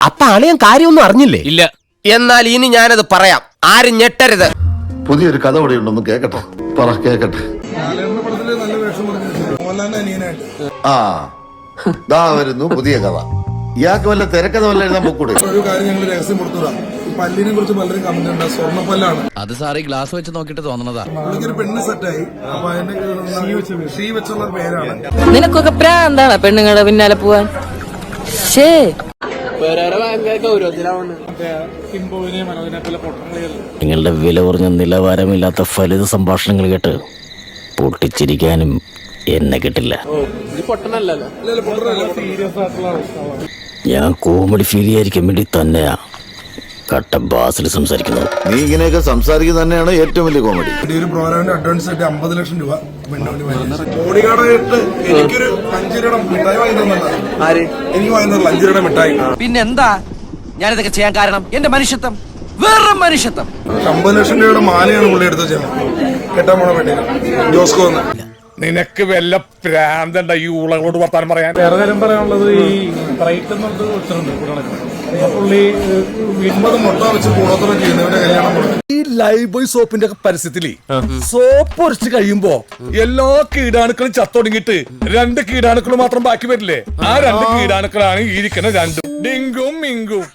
അപ്പൊ അളിയൻ കാര്യമൊന്നും അറിഞ്ഞില്ലേ? ഇല്ല. എന്നാൽ ഇനി ഞാനത് പറയാം. ആരും ഞെട്ടരുത്. പുതിയൊരു കഥ ഇവിടെ ഉണ്ടെന്ന് കേക്കട്ടെ. പറ കേക്കട്ടെ. ആ. ദാ വരുന്നു പുതിയ കഥ. ഇയാൾക്ക് വല്ല തിരക്കഥ വല്ല എഴുതാൻ പൊക്കൂടെ? ഒരു കാര്യം ഞങ്ങൾ രഹസ്യം ഈ പല്ലിനെ കുറിച്ച് പലരും കമന്റ് ഉണ്ട്. സ്വർണപ്പല്ലാണ്. അത് സാറി ഗ്ലാസ് വെച്ച് നോക്കിട്ട് തോന്നണതാ. പുള്ളിക്കൊരു പെണ്ണ് സെറ്റായി അപ്പൊ അതിന്റെ ഷീ വെച്ചുള്ള പേരാണ്. നിനക്കൊക്കെ പ്രാന്താണ് പെണ്ണുങ്ങളുടെ പിന്നാലെ പോവാൻ? ഷേ നിങ്ങളുടെ വില കുറഞ്ഞ നിലവാരമില്ലാത്ത ഫലിത സംഭാഷണങ്ങൾ കേട്ട് പൊട്ടിച്ചിരിക്കാനും എന്നെ കിട്ടില്ല. ഞാൻ കോമഡി ഫീൽ ചെയ്യാതിരിക്കാൻ വേണ്ടി തന്നെയാ. കട്ട ബാസിൽ സംസാരിക്കുന്നത് നീ ഇങ്ങനെയൊക്കെ സംസാരിക്കുന്നത് തന്നെയാണ് ഏറ്റവും വലിയ കോമഡി. ഒരു പ്രോഗ്രാമിന്റെ അഡ്വാൻസ് ആയിട്ട് അമ്പത് ലക്ഷം രൂപ എനിക്കൊരു അഞ്ചു രൂപയുടെ മിഠായി വാങ്ങി എനിക്ക് വാങ്ങി തന്നില്ല അഞ്ചു രൂപയുടെ മിഠായി. പിന്നെന്താ? ഞാനിതൊക്കെ ചെയ്യാൻ കാരണം എന്റെ മനുഷ്യത്വം. വേറെ മനുഷ്യത്വം. അമ്പത് ലക്ഷം രൂപയുടെ മാലയാണ് പുള്ളി എടുത്ത് കെട്ടാൻ പോണ വേണ്ടി ജോസ്കോ നിനക്ക് വല്ല പ്രാന്തണ്ട ഈ ഉളകളോട് വർത്താനം പറയാൻ? വേറെ കാര്യം പറയാനുള്ളത് ഈ റൈറ്റ് എന്നുള്ളത് പുള്ളി മുട്ട വെച്ച് ചെയ്യുന്നവരുടെ കല്യാണം മുടക്കും ഈ ലൈവ് ബോയ് സോപ്പിന്റെ ഒക്കെ പരസ്യത്തിൽ സോപ്പ് ഒരച്ച് കഴിയുമ്പോ എല്ലാ കീടാണുക്കളും ചത്തൊടുങ്ങിട്ട് രണ്ട് കീടാണുക്കൾ മാത്രം ബാക്കി വരില്ലേ? ആ രണ്ട് കീടാണുക്കളാണ് ഈ ഇരിക്കുന്ന രണ്ടും. ഡിങ്കും മിങ്കും.